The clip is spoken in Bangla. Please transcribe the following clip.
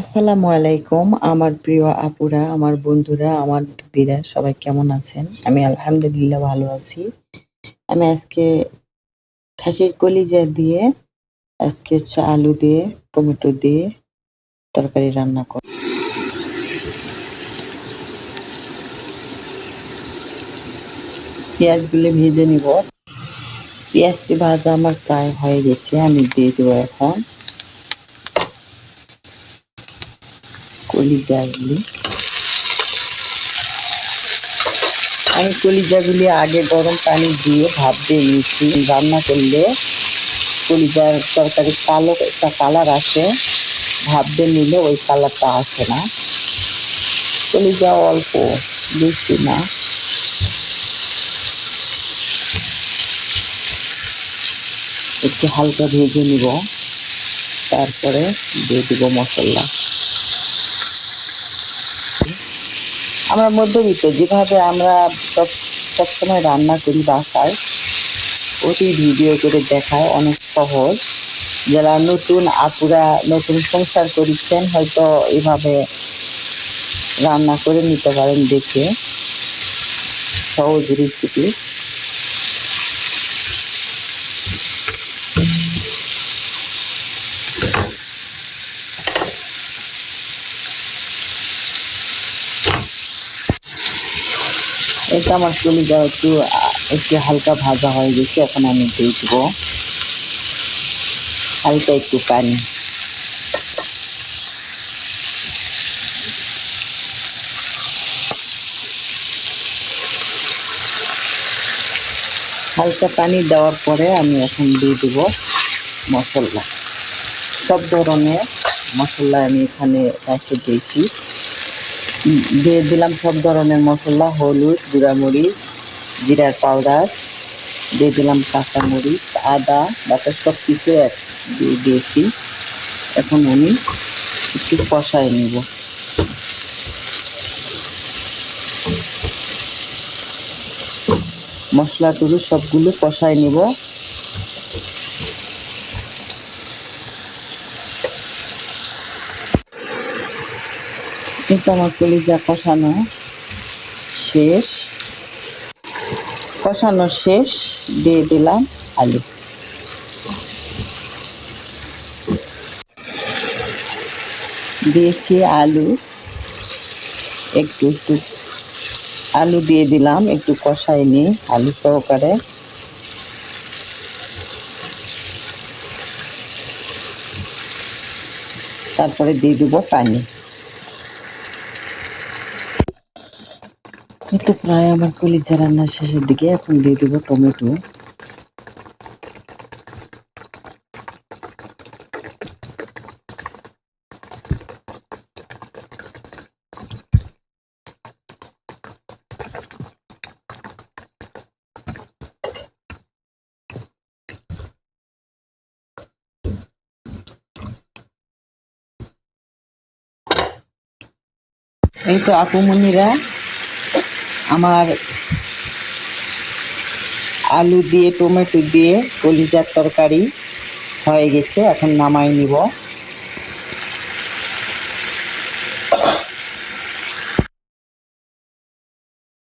আসসালামু আলাইকুম, আমার প্রিয় আপুরা, আমার বন্ধুরা, আমার দিদিরা, সবাই কেমন আছেন? আমি আলহামদুলিল্লাহ ভালো আছি। আমি আজকে খাসির কলিজা দিয়ে, আজকে হচ্ছে আলু দিয়ে, টমেটো দিয়ে তরকারি রান্না করব পেঁয়াজগুলো ভেজে নিব। পেঁয়াজটি ভাজা আমার প্রায় হয়ে গেছে, আমি দিয়ে দেবো এখন। কলিজাগুলি আমি কলিজাগুলি আগে গরম পানি দিয়ে ভাপ দিয়ে নিয়েছি। রান্না করলে কলিজার তরকারি কালো একটা কালার আসে। ভাপ দিয়ে নিলে ওই কালারটা আসে না। কলিজা অল্প, বেশি না। একটু হালকা ভেজে নিব। তারপরে দিয়ে দিব মশলা। আমরা মধ্যবিত্ত, যেভাবে আমরা সব সবসময় রান্না করি বাসায় ওটি ভিডিও করে দেখায় অনেক সহজ। যারা নতুন আপুরা নতুন সংসার করেছেন, হয়তো এভাবে রান্না করে নিতে পারেন দেখে। সহজ রেসিপি এটা আমার কলিজা একটু একটু হালকা ভাজা হয়ে গেছে এখন আমি দিয়ে দেবো। হালকা একটু পানি। হালকা পানি দেওয়ার পরে আমি এখন দিয়ে দেব মশলা। সব ধরনের মশলা আমি এখানে রেখে দিয়েছি। দিয়ে দিলাম সব ধরনের মশলা, হলুদ, গুঁড়ামরিচ, জিরার পাউডার, দিয়ে দিলাম কাঁচা কাঁচামরিচ, আদা বাটা সব কিছু এক দিয়ে দিয়েছি। এখন আমি একটু কষায় নেব। মশলা মশলাগুলো সবগুলো কষায় নিব। কিন্তু আমার কলিজা কষানো শেষ। কষানো শেষ, দিয়ে দিলাম আলু। দিয়েছি আলু। একটু একটু আলু দিয়ে দিলাম, একটু কষাই নিই আলু সহকারে। তারপরে দিয়ে দেবো পানি। এই তো প্রায় আমার কলিজা রান্নার শেষের দিকে এখন দিয়ে দেবো টমেটো। এই তো আপুমনিরা আমার আলু দিয়ে টমেটো দিয়ে কলিজার তরকারি হয়ে গেছে এখন নামাই নিব।